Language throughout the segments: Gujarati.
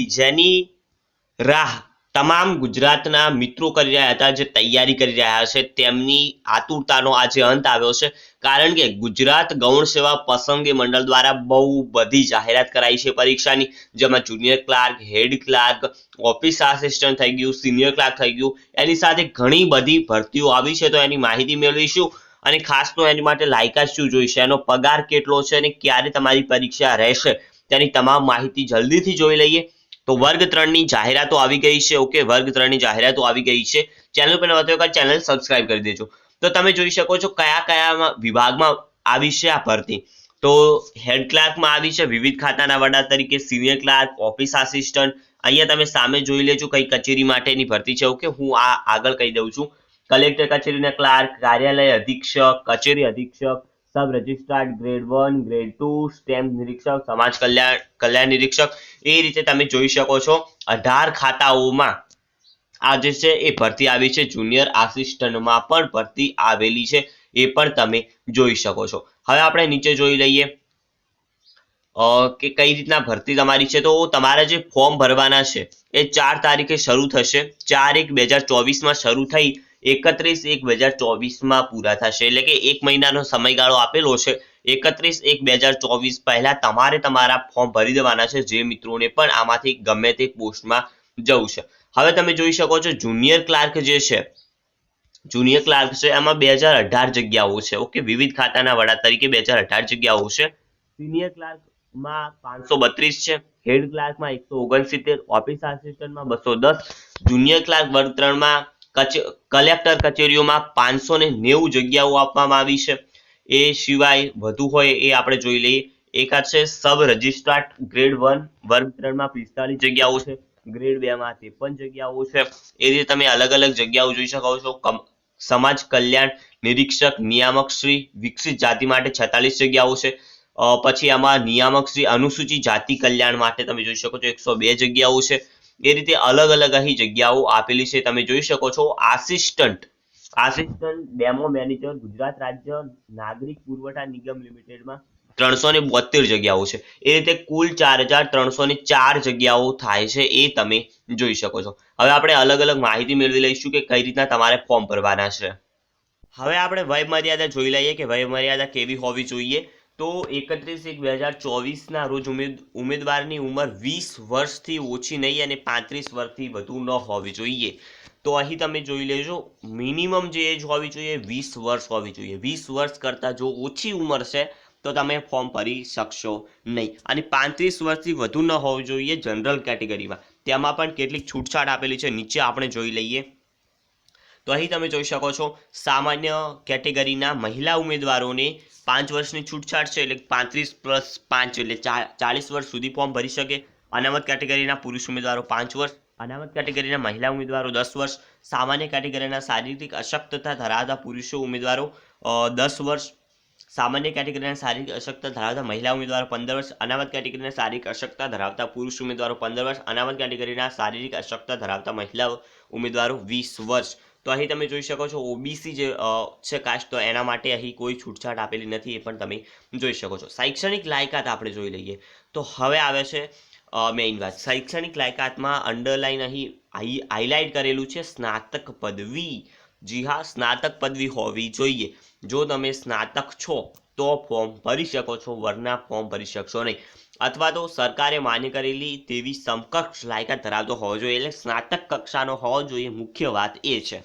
ભરતી જેની રાહ તમામ ગુજરાતના મિત્રો કરી રહ્યા હતા, જે તૈયારી કરી રહ્યા છે, તેમની આતુરતાનો આજે અંત આવ્યો છે, કારણ કે ગુજરાત ગૌણ સેવા પસંદગી મંડળ દ્વારા બહુ બધી જાહેરાત કરાઈ છે પરીક્ષાની, જેમાં junior clerk head clerk office assistant થઈ ગયું સિનિયર ક્લાર્ક થઈ ગયું, એની સાથે ઘણી બધી ભરતીઓ આવી છે, તો એની માહિતી મેળવીશું, અને ખાસ તો એની માટે લાયકાત શું જોઈશે, એનો પગાર કેટલો છે, અને ક્યારે તમારી પરીક્ષા રહેશે, તેની તમામ માહિતી જલ્દીથી જોઈ લઈએ. તો વર્ગ ત્રણની જાહેરાતો આવી ગઈ છે, ઓકે? વર્ગ ત્રણની જાહેરાતો આવી ગઈ છે. ચેનલ પર નવા વખત ચેનલ સબસ્ક્રાઇબ કરી દેજો. તો તમે જોઈ શકો છો કયા કયા વિભાગમાં આવી છે આ ભરતી. તો હેડ ક્લાર્કમાં આવી છે વિવિધ ખાતાના વડા તરીકે, સિનિયર ક્લાર્ક, ઓફિસ આસિસ્ટન્ટ. અહીંયા તમે સામે જોઈ લેજો કઈ કચેરી માટેની ભરતી છે, ઓકે? હું આ આગળ કહી દઉં છું. કલેક્ટર કચેરીના ક્લાર્ક, કાર્યાલય અધિક્ષક, કચેરી અધિક્ષક sub registrar grade one grade two stamp નિરીક્ષક, સમાજ કલ્યાણ કલ્યાણ નિરીક્ષક, એ રીતે તમે જોઈ શકો છો. અઢાર ખાતાઓમાં આ જે છે એ ભરતી આવી છે. જુનિયર આસિસ્ટન્ટમાં પણ ભરતી આવેલી છે. એ પણ તમે જોઈ શકો છો. હવે આપણે નીચે જોઈ લઈએ. કે કઈ રીતના ભરતી તમારી છે? તો તમારા જે ફોર્મ ભરવાના છે, એ ચાર તારીખે શરૂ થશે. ચાર એક બે હજાર ચોવીસમાં શરૂ થઈ એકત્રીસ એક બે હજાર ચોવીસમાં પૂરા થશે. એટલે કે એક મહિનાનો સમયગાળો આપેલો છે. એકત્રીસ એક બે હજાર ચોવીસ પહેલા તમારે તમારા ફોર્મ ભરી દેવાના છે જે મિત્રોને પણ આમાંથી ગમે તે પોસ્ટમાં જવું છે. હવે તમે જોઈ શકો છો જુનિયર ક્લાર્ક જે છે, જુનિયર ક્લાર્ક છે એમાં બે હજાર અઢાર જગ્યાઓ છે. ઓકે, વિવિધ ખાતાના વડા તરીકે બે હજાર અઢાર જગ્યાઓ છે. સિનિયર ક્લાર્કમાં પાંચસો બત્રીસ છે. હેડ ક્લાર્કમાં એકસો ઓગણસિત્તેર. ઓફિસ આસિસ્ટન્ટમાં બસો દસ. જુનિયર ક્લાર્ક વર્ગ ત્રણમાં કલેક્ટર કચેરીઓમાં પાંચસો ને નેવું જગ્યાઓ આપવામાં આવી છે. એ સિવાય વધુ હોય એ આપણે જોઈ લઈએ. એકાદ છે સબ રજિસ્ટ્રાર્ટ ગ્રેડ વન, વર્ગ ત્રણમાં પિસ્તાલીસ જગ્યાઓ છે. ગ્રેડ બે માં ત્રેપન જગ્યાઓ છે. એ રીતે તમે અલગ અલગ જગ્યાઓ જોઈ શકો છો. સમાજ કલ્યાણ નિરીક્ષક, નિયામક શ્રી, વિકસિત જાતિ માટે છેતાલીસ જગ્યાઓ છે. પછી આમાં નિયામક શ્રી અનુસૂચિત જાતિ કલ્યાણ માટે તમે જોઈ શકો છો એકસો બે જગ્યાઓ છે. એ રીતે અલગ અલગ અહીં જગ્યાઓ આપેલી છે. તમે જોઈ શકો છો assistant. Assistant demo manager, Gujarat રાજ્ય નાગરિક પુરવઠા નિગમ લિમિટેડમાં ત્રણસો ને બોતેર જગ્યાઓ છે. એ રીતે કુલ ચાર હજાર ત્રણસો ને ચાર જગ્યાઓ થાય છે એ તમે જોઈ શકો છો. હવે આપણે અલગ અલગ માહિતી મેળવી લઈશું કે કઈ રીતના તમારે ફોર્મ ભરવાના છે. હવે આપણે વય મર્યાદા જોઈ લઈએ કે વય મર્યાદા કેવી હોવી જોઈએ. તો એકત્રીસ એક બે હજાર ચોવીસના રોજ ઉમેદ, ઉમેદવારની ઉંમર વીસ વર્ષથી ઓછી નહીં અને પાંત્રીસ વર્ષથી વધુ ન હોવી જોઈએ. તો અહીં તમે જોઈ લેજો, મિનિમમ જે એજ હોવી જોઈએ વીસ વર્ષ હોવી જોઈએ. વીસ વર્ષ કરતાં જો ઓછી ઉંમર છે, તો તમે ફોર્મ ભરી શકશો નહીં. અને પાંત્રીસ વર્ષથી વધુ ન હોવું જોઈએ જનરલ કેટેગરીમાં. તેમાં પણ કેટલીક છૂટછાટ આપેલી છે. નીચે આપણે જોઈ લઈએ. તો અહીં તમે જોઈ શકો છો, સામાન્ય કેટેગરીના મહિલા ઉમેદવારોને પાંચ વર્ષની છૂટછાટ છે, એટલે પાંત્રીસ પ્લસ પાંચ, એટલે ચાલીસ વર્ષ સુધી ફોર્મ ભરી શકે. અનામત કેટેગરીના પુરુષ ઉમેદવારો પાંચ વર્ષ, અનામત કેટેગરીના મહિલા ઉમેદવારો દસ વર્ષ, સામાન્ય કેટેગરીના શારીરિક અશક્તતા ધરાવતા પુરુષો ઉમેદવારો દસ વર્ષ, સામાન્ય કેટેગરીના શારીરિક અશક્તતા ધરાવતા મહિલા ઉમેદવારો પંદર વર્ષ, અનામત કેટેગરીના શારીરિક અશક્તતા ધરાવતા પુરુષ ઉમેદવારો પંદર વર્ષ, અનામત કેટેગરીના શારીરિક અશક્તતા ધરાવતા મહિલા ઉમેદવારો વીસ વર્ષ. તો અહીં તમે જોઈ શકો છો ઓબીસી જે છે કાસ્ટ તો એના માટે અહીં કોઈ છૂટછાટ આપેલી નથી, એ પણ તમે જોઈ શકો છો. શૈક્ષણિક લાયકાત આપણે જોઈ લઈએ. તો હવે આવે છે મેઇન વાત. શૈક્ષણિક લાયકાતમાં અંડરલાઈન અહીં હાઇલાઇટ કરેલું છે સ્નાતક પદવી. જી હા, સ્નાતક પદવી હોવી જોઈએ. જો તમે સ્નાતક છો, તો ફોર્મ ભરી શકો છો, વરના ફોર્મ ભરી શકશો નહીં. અથવા તો સરકારે માન્ય કરેલી તેવી સમકક્ષ લાયકાત ધરાવતો હોવો જોઈએ એટલે સ્નાતક કક્ષાનો હોવો જોઈએ મુખ્ય વાત એ છે.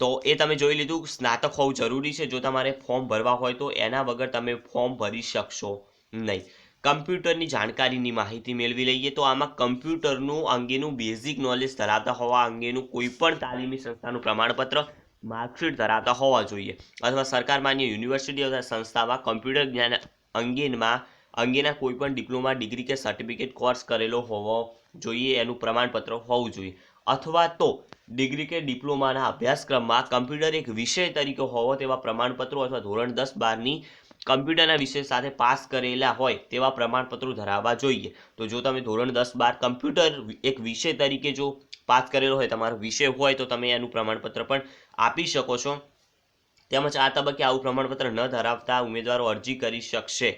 તો એ તમે જોઈ લીધું સ્નાતક હોવું જરૂરી છે. જો તમારે ફોર્મ ભરવા હોય તો એના વગર તમે ફોર્મ ભરી શકશો નહીં. કમ્પ્યુટરની જાણકારીની માહિતી મેળવી લઈએ તો આમાં કમ્પ્યુટરનું અંગેનું બેઝિક નોલેજ ધરાવતા હોવા અંગેનું કોઈ પણ તાલીમી સંસ્થાનું પ્રમાણપત્ર માર્કશીટ ધરાવતા હોવા જોઈએ. અથવા સરકાર માન્ય યુનિવર્સિટી અથવા સંસ્થામાં કમ્પ્યુટર જ્ઞાન અંગેમાં અંગેના કોઈ પણ ડિપ્લોમા, ડિગ્રી કે સર્ટિફિકેટ કોર્સ કરેલો હોવો જોઈએ, એનું પ્રમાણપત્ર હોવું જોઈએ. અથવા તો ડિગ્રી કે ડિપ્લોમાના અભ્યાસક્રમમાં કમ્પ્યુટર એક વિષય તરીકે હોવો તેવા પ્રમાણપત્રો અથવા ધોરણ દસ બારની કમ્પ્યુટરના વિષય સાથે પાસ કરેલા હોય તેવા પ્રમાણપત્રો ધરાવવા જોઈએ. તો જો તમે ધોરણ દસ બાર કમ્પ્યુટર એક વિષય તરીકે જો પાસ કરેલો હોય, તમારો વિષય હોય, તો તમે એનું પ્રમાણપત્ર પણ આપી શકો છો. તેમજ આ તબક્કે આવું પ્રમાણપત્ર ન ધરાવતા ઉમેદવારો અરજી કરી શકશે.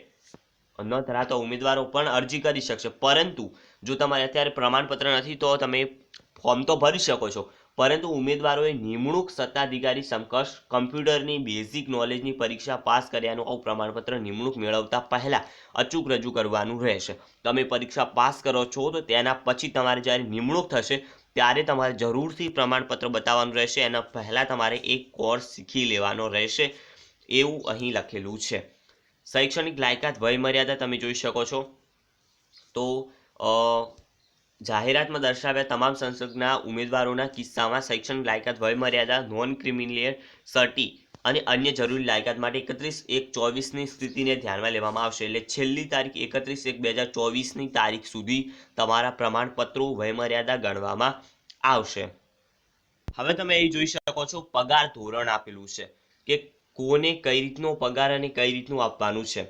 ન ધરાવતા ઉમેદવારો પણ અરજી કરી શકશે. પરંતુ, જો તમારે અત્યારે પ્રમાણપત્ર નથી, તો તમે ફોર્મ તો ભરી શકો છો. પરંતુ ઉમેદવારોએ નિમણૂક સત્તાધિકારી સમકક્ષ કમ્પ્યુટરની બેઝિક નોલેજની પરીક્ષા પાસ કર્યાનું આવું પ્રમાણપત્ર નિમણૂક મેળવતા પહેલાં અચૂક રજૂ કરવાનું રહેશે. તમે પરીક્ષા પાસ કરો છો, તો તેના પછી તમારે જ્યારે નિમણૂક થશે, ત્યારે તમારે જરૂરથી પ્રમાણપત્ર બતાવવાનું રહેશે. એના પહેલાં તમારે એક કોર્સ શીખી લેવાનો રહેશે. એવું અહીં લખેલું છે. શૈક્ષણિક લાયકાત, વયમર્યાદા તમે જોઈ શકો છો. તો જાહેરાતમાં દર્શાવ્યા તમામ સંસદના ઉમેદવારોના કિસ્સામાં શૈક્ષણિક લાયકાત, વયમર્યાદા, નોન ક્રિમિલિયર સર્ટી અને અન્ય જરૂરી લાયકાત માટે એકત્રીસ એક ચોવીસની સ્થિતિને ધ્યાનમાં લેવામાં આવશે. એટલે છેલ્લી તારીખ એકત્રીસ એક બે હજાર ચોવીસની તારીખ સુધી તમારા પ્રમાણપત્રો, વયમર્યાદા ગણવામાં આવશે. હવે તમે એ જોઈ શકો છો, પગાર ધોરણ આપેલું છે કે કોને કઈ રીતનો પગાર અને કઈ રીતનું આપવાનું છે.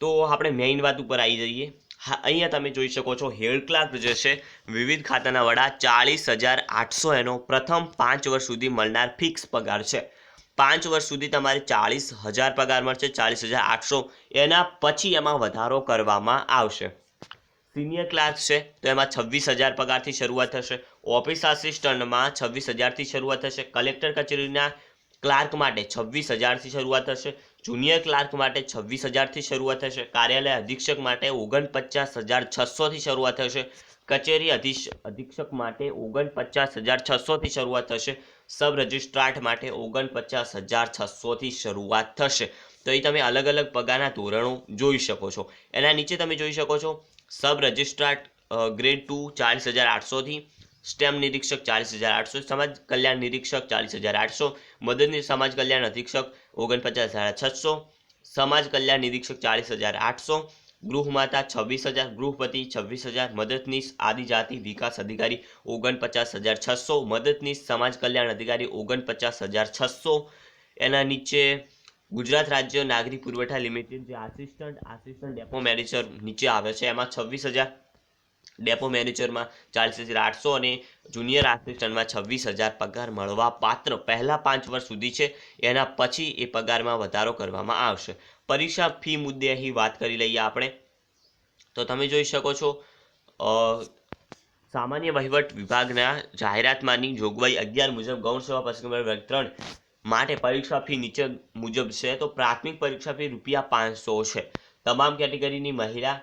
તો આપણે મેઇન વાત ઉપર આવી જઈએ. હા, અહીંયા તમે જોઈ શકો છો હેડ ક્લાર્ક જે છે, વિવિધ ખાતાના વડા ચાળીસ હજાર આઠસો એનો પ્રથમ પાંચ વર્ષ સુધી મળનાર ફિક્સ પગાર છે. પાંચ વર્ષ સુધી તમારે ચાળીસ હજાર પગાર મળશે, ચાળીસ હજાર આઠસો. એના પછી એમાં વધારો કરવામાં આવશે. સિનિયર ક્લાર્ક છે, તો એમાં છવ્વીસ હજાર પગારથી શરૂઆત થશે. ઓફિસ આસિસ્ટન્ટમાં છવ્વીસ હજારથી શરૂઆત થશે. કલેક્ટર કચેરીના ક્લાર્ક માટે છવ્વીસ હજારથી શરૂઆત થશે. જુનિયર ક્લાર્ક માટે છવ્વીસ હજારથી શરૂઆત થશે. કાર્યાલય અધિક્ષક માટે ઓગણપચાસ હજાર છસોથી શરૂઆત થશે. કચેરી અધિક્ષક માટે ઓગણપચાસ હજાર છસોથી શરૂઆત થશે. સબ રજિસ્ટ્રાર્ટ માટે ઓગણપચાસ હજાર છસોથી શરૂઆત થશે. તો એ તમે અલગ અલગ પગારના ધોરણો જોઈ શકો છો. એના નીચે તમે જોઈ શકો છો. સબ રજિસ્ટ્રાર્ટ ગ્રેડ ટુ ચાલીસ હજાર આઠસોથી સ્ટેમ નિરીક્ષક ચાલીસ હજાર આઠસો, સમાજ કલ્યાણ નિરીક્ષક ચાલીસ હજાર આઠસો મદદની સમાજ કલ્યાણ અધિક્ષક ઓગણપચાસ હજાર છસો, સમાજ કલ્યાણ નિરીક્ષક ચાલીસ હજાર આઠસો ગૃહમાતા છવ્વીસ હજાર, ગૃહપતિ છવ્વીસ હજાર, મદદનીશ આદિજાતિ વિકાસ અધિકારી ઓગણપચાસ હજાર છસો, મદદનીશ સમાજ કલ્યાણ અધિકારી ઓગણપચાસ હજાર છસો. એના નીચે ગુજરાત રાજ્ય નાગરિક પુરવઠા લિમિટેડ જે આસિસ્ટન્ટ આસિસ્ટન્ટ ડેપો મેનેજર નીચે આવે છે, એમાં છવ્વીસ હજાર ડેપો મેનેજરમાં ચાલીસ હજાર આઠસો અને જુનિયર આસિસ્ટન્ટમાં છવ્વીસ હજાર પગાર મળવા પાત્ર પહેલા પાંચ વર્ષ સુધી છે. એના પછી એ પગારમાં વધારો કરવામાં આવશે. પરીક્ષા ફી મુદ્દે અહીં વાત કરી લઈએ આપણે. તો તમે જોઈ શકો છો સામાન્ય વહીવટ વિભાગના જાહેરાતમાંની જોગવાઈ અગિયાર મુજબ ગૌણ સેવા પસંદ વર્ગ ત્રણ માટે પરીક્ષા ફી નીચે મુજબ છે. તો પ્રાથમિક પરીક્ષા ફી રૂપિયા પાંચસો છે. તમામ કેટેગરીની મહિલા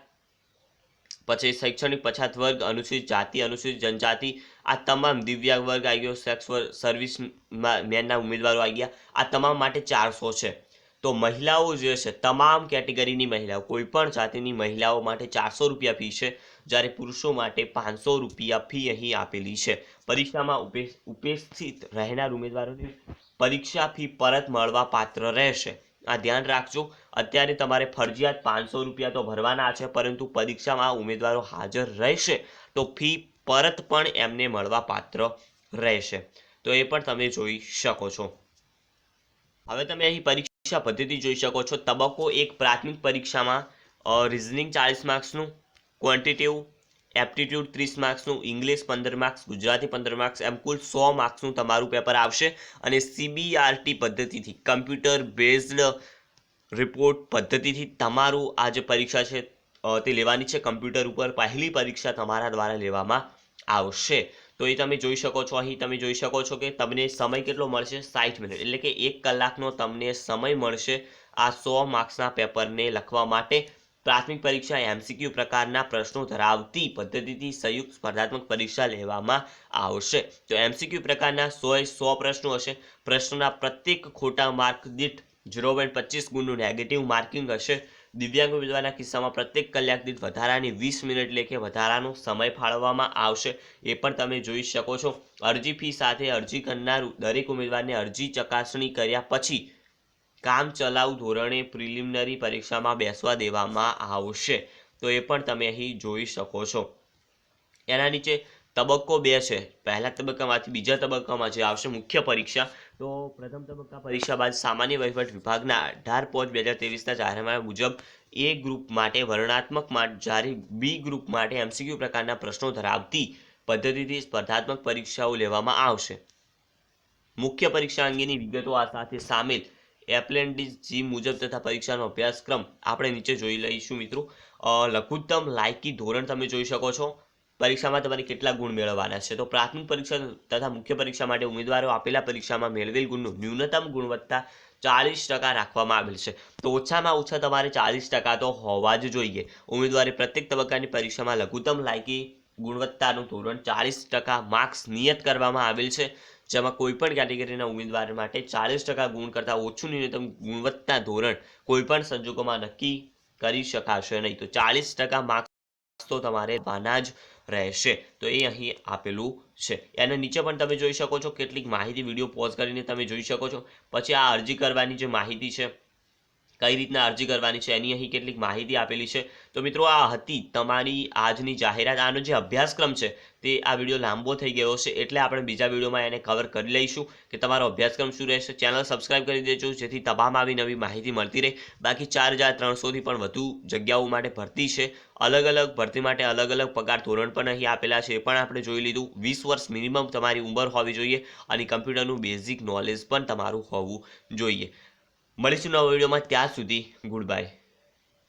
પછી શૈક્ષણિક પછાત વર્ગ, અનુસૂચિત જાતિ, અનુસૂચિત જનજાતિ, આ તમામ દિવ્યાંગ વર્ગ આવી ગયો સેક્સ સર્વિસ મેનના ઉમેદવારો આવી ગયા. આ તમામ માટે ચારસો છે. તો મહિલાઓ જે છે, તમામ કેટેગરીની મહિલાઓ, કોઈ પણ જાતિની મહિલાઓ માટે ચારસો રૂપિયા ફી છે, જ્યારે પુરુષો માટે પાંચસો રૂપિયા ફી અહીં આપેલી છે. પરીક્ષામાં ઉપે- ઉપસ્થિત રહેનાર ઉમેદવારોને પરીક્ષા ફી પરત મળવા પાત્ર રહેશે. આ ધ્યાન રાખજો. અત્યારે તમારે ફરજિયાત પાંચસો રૂપિયા તો ભરવાના છે, પરંતુ પરીક્ષામાં ઉમેદવારો હાજર રહેશે. તો ફી પરત પણ એમને મળવા પાત્ર રહેશે. તો એ પણ તમે જોઈ શકો છો. હવે તમે અહીં પરીક્ષા પદ્ધતિ જોઈ શકો છો. તબક્કો એક પ્રાથમિક પરીક્ષામાં રિઝનિંગ ચાલીસ માર્ક્સનું ક્વોન્ટિટિવ એપ્ટિટ્યૂડ ત્રીસ માર્ક્સનું, ઇંગ્લિશ પંદર માર્ક્સ, ગુજરાતી પંદર માર્ક્સ, એમ કુલ સો માર્ક્સનું તમારું પેપર આવશે અને સીબીઆરટી પદ્ધતિથી કમ્પ્યુટર બેઝડ રિપોર્ટ પદ્ધતિથી તમારું આ જે પરીક્ષા છે તે લેવાની છે. કમ્પ્યુટર ઉપર પહેલી પરીક્ષા તમારા દ્વારા લેવામાં આવશે. તો એ તમે જોઈ શકો છો. અહીં તમે જોઈ શકો છો કે તમને સમય કેટલો મળશે? સાઠ મિનિટ. એટલે કે એક કલાકનો તમને સમય મળશે આ સો માર્ક્સના પેપરને લખવા માટે. પ્રાથમિક પરીક્ષા એમસીક્યુ પ્રકારના પ્રશ્નો ધરાવતી પદ્ધતિથી સંયુક્ત સ્પર્ધાત્મક પરીક્ષા લેવામાં આવશે. તો એમસીક્યુ પ્રકારના સો એ સો પ્રશ્નો હશે. પ્રશ્નોના પ્રત્યેક ખોટા માર્ક દીઠ ઝીરો પોઈન્ટ પચીસ ગુણનું નેગેટિવ માર્કિંગ હશે. દિવ્યાંગ ઉમેદવારના કિસ્સામાં પ્રત્યેક કલાક દીઠ વધારાની વીસ મિનિટ લેખે વધારાનો સમય ફાળવવામાં આવશે. એ પણ તમે જોઈ શકો છો. અરજી ફી સાથે અરજી કરનાર દરેક ઉમેદવારને અરજી ચકાસણી કર્યા પછી કામ ચલાઉ ધોરણે પ્રિલિમિનરી પરીક્ષામાં બેસવા દેવામાં આવશે. તો એ પણ તમે અહીં જોઈ શકો છો. એના નીચે તબક્કો બે છે. પહેલા તબક્કામાંથી બીજા તબક્કામાં જે આવશે મુખ્ય પરીક્ષા. તો પ્રથમ તબક્કા પરીક્ષા બાદ સામાન્ય વહીવટ વિભાગના અઢાર પાંચ બે હજાર ત્રેવીસના જાહેરનામા મુજબ એ ગ્રુપ માટે વર્ણનાત્મક માટે જ્યારે બી ગ્રુપ માટે એમસીક્યુ પ્રકારના પ્રશ્નો ધરાવતી પદ્ધતિથી સ્પર્ધાત્મક પરીક્ષાઓ લેવામાં આવશે. મુખ્ય પરીક્ષા અંગેની વિગતો આ સાથે સામેલ એપ્રેન્ટિસ જી મુજબ તથા પરીક્ષાનો અભ્યાસક્રમ આપણે નીચે જોઈ લઈશું મિત્રો. લઘુત્તમ લાયકી ધોરણ તમે જોઈ શકો છો. પરીક્ષામાં તમારે કેટલા ગુણ મેળવવાના છે. તો પ્રાથમિક પરીક્ષા તથા મુખ્ય પરીક્ષા માટે ઉમેદવારો આપેલા પરીક્ષામાં મેળવેલ ગુણનું ન્યૂનતમ ગુણવત્તા ચાલીસ ટકા રાખવામાં આવેલ છે. તો ઓછામાં ઓછા તમારે ચાલીસ ટકા તો હોવા જ જોઈએ. ઉમેદવારે પ્રત્યેક તબક્કાની પરીક્ષામાં લઘુત્તમ લાયકી ગુણવત્તાનું ધોરણ ચાલીસ ટકા માર્ક્સ નિયત કરવામાં આવેલ છે, જેમાં કોઈપણ કેટેગરીના ઉમેદવાર માટે ચાલીસ ટકા ગુણ કરતાં ઓછું ન્યૂનતમ ગુણવત્તા ધોરણ કોઈપણ સંજોગોમાં નક્કી કરી શકાશે નહીં. તો ચાલીસ ટકા માર્ક્સ તો તમારે વાના જ રહેશે. તો એ અહીં આપેલું છે. એના નીચે પણ તમે જોઈ શકો છો, કેટલીક માહિતી વીડિયો પોઝ કરીને તમે જોઈ શકો છો. પછી આ અરજી કરવાની જે માહિતી છે કઈ રીતના અરજી કરવાની છે, એની અહીં કેટલીક માહિતી આપેલી છે. તો મિત્રો, આ હતી તમારી આજની જાહેરાત. આનો જે અભ્યાસક્રમ છે, તે આ વીડિયો લાંબો થઈ ગયો છે એટલે આપણે બીજા વિડીયોમાં એને કવર કરી લઈશું કે તમારો અભ્યાસક્રમ શું રહેશે. ચેનલ સબસ્ક્રાઇબ કરી દેજો, જેથી તમામ આવી નવી માહિતી મળતી રહે. બાકી ચાર હજાર ત્રણસોથી પણ વધુ જગ્યાઓ માટે ભરતી છે. અલગ અલગ ભરતી માટે અલગ અલગ પગાર ધોરણ પણ અહીં આપેલા છે. એ પણ આપણે જોઈ લીધું. વીસ વર્ષ મિનિમમ તમારી ઉંમર હોવી જોઈએ અને કમ્પ્યુટરનું બેઝિક નોલેજ પણ તમારું હોવું જોઈએ. મળીશું નવા વિડીયોમાં. ત્યાં સુધી ગુડ બાય